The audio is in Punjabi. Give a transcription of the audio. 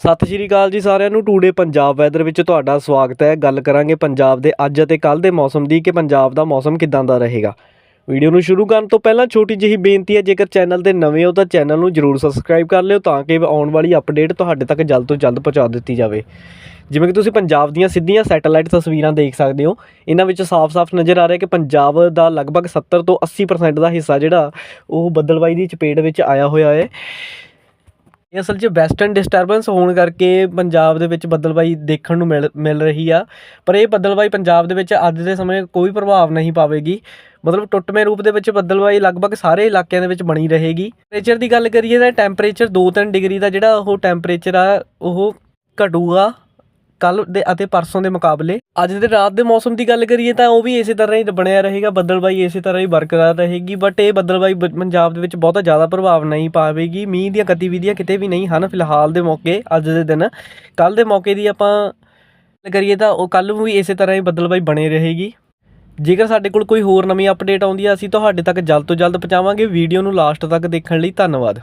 ਸਤਿ ਸ਼੍ਰੀ ਅਕਾਲ ਜੀ ਸਾਰਿਆਂ ਨੂੰ। ਟੂਡੇ ਪੰਜਾਬ ਵੈਦਰ ਵਿੱਚ ਤੁਹਾਡਾ ਸਵਾਗਤ ਹੈ। ਗੱਲ ਕਰਾਂਗੇ ਪੰਜਾਬ ਦੇ ਅੱਜ ਅਤੇ ਕੱਲ ਦੇ ਮੌਸਮ ਦੀ ਕਿ ਪੰਜਾਬ ਦਾ ਮੌਸਮ ਕਿਦਾਂ ਦਾ ਰਹੇਗਾ। ਵੀਡੀਓ ਨੂੰ ਸ਼ੁਰੂ ਕਰਨ ਤੋਂ ਪਹਿਲਾਂ ਛੋਟੀ ਜਿਹੀ ਬੇਨਤੀ ਹੈ, ਜੇਕਰ ਚੈਨਲ ਤੇ ਨਵੇਂ ਹੋ ਤਾਂ ਚੈਨਲ ਨੂੰ ਜਰੂਰ ਸਬਸਕ੍ਰਾਈਬ ਕਰ ਲਿਓ ਤਾਂ ਕਿ ਆਉਣ ਵਾਲੀ ਅਪਡੇਟ ਤੁਹਾਡੇ ਤੱਕ ਜਲਦ ਤੋਂ ਜਲਦ ਪਹੁੰਚਾ ਦਿੱਤੀ ਜਾਵੇ। ਜਿਵੇਂ ਕਿ ਤੁਸੀਂ ਪੰਜਾਬ ਦੀਆਂ ਸਿੱਧੀਆਂ ਸੈਟੇਲਾਈਟ ਤਸਵੀਰਾਂ ਦੇਖ ਸਕਦੇ ਹੋ। ਇਹਨਾਂ ਵਿੱਚ ਸਾਫ਼-ਸਾਫ਼ ਨਜ਼ਰ ਆ ਰਿਹਾ ਕਿ ਪੰਜਾਬ ਦਾ ਲਗਭਗ 70 ਤੋਂ 80% ਦਾ ਹਿੱਸਾ ਜਿਹੜਾ ਉਹ ਬੱਦਲਬਾਈ ਦੀ ਚਪੇਟ ਵਿੱਚ ਆਇਆ ਹੋਇਆ ਹੈ। ਇਹ ਅਸਲ 'ਚ ਵੈਸਟਰਨ ਡਿਸਟਰਬੈਂਸ ਹੋਣ ਕਰਕੇ ਪੰਜਾਬ ਦੇ ਵਿੱਚ ਬੱਦਲਬਾਈ ਦੇਖਣ ਨੂੰ ਮਿਲ ਮਿਲ ਰਹੀ ਆ। ਪਰ ਇਹ ਬੱਦਲਬਾਈ ਪੰਜਾਬ ਦੇ ਵਿੱਚ ਅੱਜ ਦੇ ਸਮੇਂ ਕੋਈ ਪ੍ਰਭਾਵ ਨਹੀਂ ਪਾਵੇਗੀ। ਮਤਲਬ ਟੁੱਟਵੇਂ ਰੂਪ ਦੇ ਵਿੱਚ ਬੱਦਲਬਾਈ ਲਗਭਗ ਸਾਰੇ ਇਲਾਕਿਆਂ ਦੇ ਵਿੱਚ ਬਣੀ ਰਹੇਗੀ। ਟੈਂਪਰੇਚਰ ਦੀ ਗੱਲ ਕਰੀਏ ਤਾਂ ਟੈਂਪਰੇਚਰ 2-3 ਡਿਗਰੀ ਦਾ ਜਿਹੜਾ ਉਹ ਟੈਂਪਰੇਚਰ ਆ, ਉਹ ਘਟੂਗਾ। ਕੱਲ ਦੇ ਅਤੇ ਪਰਸੋਂ ਦੇ ਮੁਕਾਬਲੇ। ਅੱਜ ਦੇ ਰਾਤ ਦੇ ਮੌਸਮ ਦੀ ਗੱਲ ਕਰੀਏ ਤਾਂ ਉਹ ਵੀ ਇਸੇ ਤਰ੍ਹਾਂ ਹੀ ਬਣਿਆ ਰਹੇਗਾ, ਬੱਦਲਬਾਈ ਇਸੇ ਤਰ੍ਹਾਂ ਹੀ ਬਰਕਰਾਰ ਰਹੇਗੀ ਬਟ ਇਹ ਬੱਦਲਬਾਈ ਬ- ਪੰਜਾਬ ਦੇ ਵਿੱਚ ਬਹੁਤਾ ਜ਼ਿਆਦਾ ਪ੍ਰਭਾਵ ਨਹੀਂ ਪਾਵੇਗੀ। ਮੀਂਹ ਦੀਆਂ ਗਤੀਵਿਧੀਆਂ ਕਿਤੇ ਵੀ ਨਹੀਂ ਹਨ ਫਿਲਹਾਲ ਦੇ ਮੌਕੇ, ਅੱਜ ਦੇ ਦਿਨ। ਕੱਲ ਦੇ ਮੌਕੇ ਦੀ ਆਪਾਂ ਗੱਲ ਕਰੀਏ ਤਾਂ ਉਹ ਕੱਲ ਵੀ ਇਸੇ ਤਰ੍ਹਾਂ ਹੀ ਬੱਦਲਬਾਈ ਬਣੇ ਰਹੇਗੀ। ਜੇਕਰ ਸਾਡੇ ਕੋਲ ਕੋਈ ਹੋਰ ਨਵੀਂ ਅਪਡੇਟ ਆਉਂਦੀ ਹੈ ਅਸੀਂ ਤੁਹਾਡੇ ਤੱਕ ਜਲਦ ਤੋਂ ਜਲਦ ਪਹੁੰਚਾਵਾਂਗੇ। ਵੀਡੀਓ ਨੂੰ ਲਾਸਟ ਤੱਕ ਦੇਖਣ ਲਈ ਧੰਨਵਾਦ।